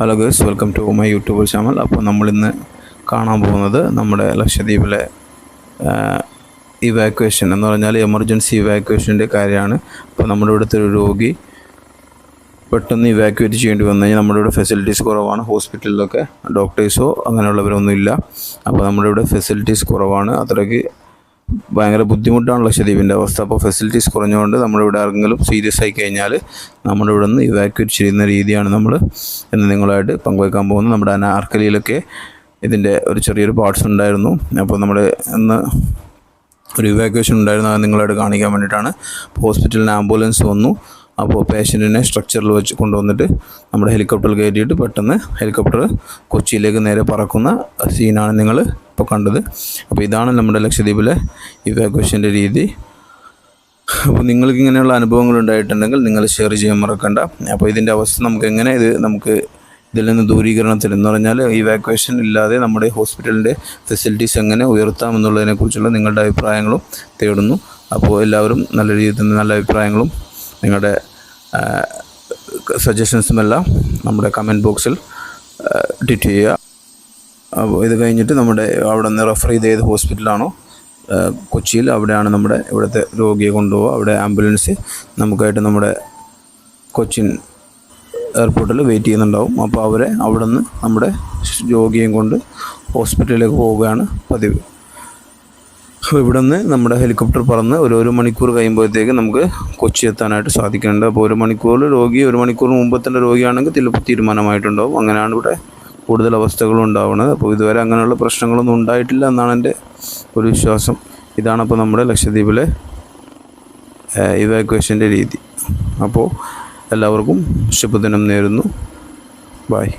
Hello girls welcome to my YouTube channel അപ്പോൾ നമ്മളിന്ന് കാണാൻ പോകുന്നത് നമ്മുടെ ലക്ഷദ്വീപിലെ ഇവാക്വേഷൻ എന്ന് പറഞ്ഞാൽ എമർജൻസി ഇവാക്വേഷന്റെ കാര്യമാണ്. അപ്പോൾ നമ്മുടെ ഇവിടുത്തെ ഒരു രോഗി പെട്ടെന്ന് ഇവാക്യുവേറ്റ് ചെയ്യേണ്ടി വന്നു കഴിഞ്ഞാൽ നമ്മുടെ ഇവിടെ ഫെസിലിറ്റീസ് കുറവാണ്. ഹോസ്പിറ്റലിലൊക്കെ ഡോക്ടേഴ്സോ അങ്ങനെയുള്ളവരൊന്നുമില്ല. അപ്പോൾ നമ്മുടെ ഇവിടെ ഫെസിലിറ്റീസ് കുറവാണ്. അത്രയ്ക്ക് ഭയങ്കര ബുദ്ധിമുട്ടാണ് ലക്ഷദ്വീപിന്റെ അവസ്ഥ. അപ്പോൾ ഫെസിലിറ്റീസ് കുറഞ്ഞുകൊണ്ട് നമ്മളിവിടെ ആരെങ്കിലും സീരിയസ് ആയി കഴിഞ്ഞാൽ നമ്മളിവിടെ നിന്ന് ഇവാക്യുവേറ്റ് ചെയ്യുന്ന രീതിയാണ് നമ്മൾ എന്ന് നിങ്ങളായിട്ട് പങ്കുവയ്ക്കാൻ പോകുന്നത്. നമ്മുടെ അനാർക്കലിയിലൊക്കെ ഇതിന്റെ ഒരു ചെറിയൊരു പാർട്സ് ഉണ്ടായിരുന്നു. അപ്പോൾ നമ്മൾ ഇന്ന് ഒരു ഇവാക്യുവേഷൻ ഉണ്ടായിരുന്നു. അത് നിങ്ങളായിട്ട് കാണിക്കാൻ വേണ്ടിയിട്ടാണ്. ഹോസ്പിറ്റലിന് ആംബുലൻസ് വന്നു. അപ്പോൾ പേഷ്യന്റിനെ സ്ട്രക്ചറിൽ വെച്ച് കൊണ്ടുവന്നിട്ട് നമ്മുടെ ഹെലികോപ്റ്ററിൽ കയറ്റിയിട്ട് പെട്ടെന്ന് ഹെലികോപ്റ്റർ കൊച്ചിയിലേക്ക് നേരെ പറക്കുന്ന സീനാണ് നിങ്ങൾ ഇപ്പോൾ കണ്ടത്. അപ്പോൾ ഇതാണ് നമ്മുടെ ലക്ഷദ്വീപിലെ ഇവാക്വേഷന്റെ രീതി. അപ്പോൾ നിങ്ങൾക്ക് ഇങ്ങനെയുള്ള അനുഭവങ്ങൾ ഉണ്ടായിട്ടുണ്ടെങ്കിൽ നിങ്ങൾ ഷെയർ ചെയ്യാൻ മറക്കണ്ട. അപ്പോൾ ഇതിന്റെ അവസ്ഥ നമുക്ക് എങ്ങനെ ഇത് നമുക്ക് ഇതിൽ നിന്ന് ദൂരീകരണത്തിൽ എന്ന് പറഞ്ഞാൽ ഇവാക്വേഷൻ ഇല്ലാതെ നമ്മുടെ ഹോസ്പിറ്റലിന്റെ ഫെസിലിറ്റീസ് എങ്ങനെ ഉയർത്താം എന്നുള്ളതിനെക്കുറിച്ചുള്ള നിങ്ങളുടെ അഭിപ്രായങ്ങളും തേടുന്നു. അപ്പോൾ എല്ലാവരും നല്ല രീതിയിൽ തന്നെ നല്ല അഭിപ്രായങ്ങളും നിങ്ങളുടെ സജഷൻസുമെല്ലാം നമ്മുടെ കമന്റ് ബോക്സിൽ ട്വീറ്റ് ചെയ്യുക. അപ്പോൾ ഇത് കഴിഞ്ഞിട്ട് നമ്മുടെ അവിടെ നിന്ന് റെഫർ ചെയ്ത് ഏത് ഹോസ്പിറ്റലാണോ കൊച്ചിയിൽ അവിടെയാണ് നമ്മുടെ ഇവിടുത്തെ രോഗിയെ കൊണ്ടുപോകുക അവിടെ ആംബുലൻസ് നമുക്കായിട്ട് നമ്മുടെ കൊച്ചിൻ എയർപോർട്ടിൽ വെയിറ്റ് ചെയ്യുന്നുണ്ടാവും. അപ്പോൾ അവരെ അവിടെ നിന്ന് നമ്മുടെ രോഗിയെയും കൊണ്ട് ഹോസ്പിറ്റലിലേക്ക് പോവുകയാണ് പതിവ്. അപ്പോൾ ഇവിടെ നിന്ന് നമ്മുടെ ഹെലികോപ്റ്റർ പറന്ന് ഒരു ഒരു മണിക്കൂർ കഴിയുമ്പോഴത്തേക്ക് നമുക്ക് കൊച്ചി എത്താനായിട്ട് സാധിക്കുന്നുണ്ട്. അപ്പോൾ ഒരു മണിക്കൂറിൽ രോഗി ഒരു മണിക്കൂർ മുമ്പ് തന്നെ രോഗിയാണെങ്കിൽ തീരുമാനമായിട്ടുണ്ടാവും. അങ്ങനെയാണ് ഇവിടെ കൂടുതൽ അവസ്ഥകളും ഉണ്ടാവുന്നത് അപ്പോൾ ഇതുവരെ അങ്ങനെയുള്ള പ്രശ്നങ്ങളൊന്നും ഉണ്ടായിട്ടില്ല എന്നാണ് എന്റെ ഒരു വിശ്വാസം. ഇതാണ് അപ്പോൾ നമ്മുടെ ലക്ഷദ്വീപിലെ ഇവാക്വേഷന്റെ രീതി. അപ്പോൾ എല്ലാവർക്കും ശുഭദിനം നേരുന്നു. ബായ്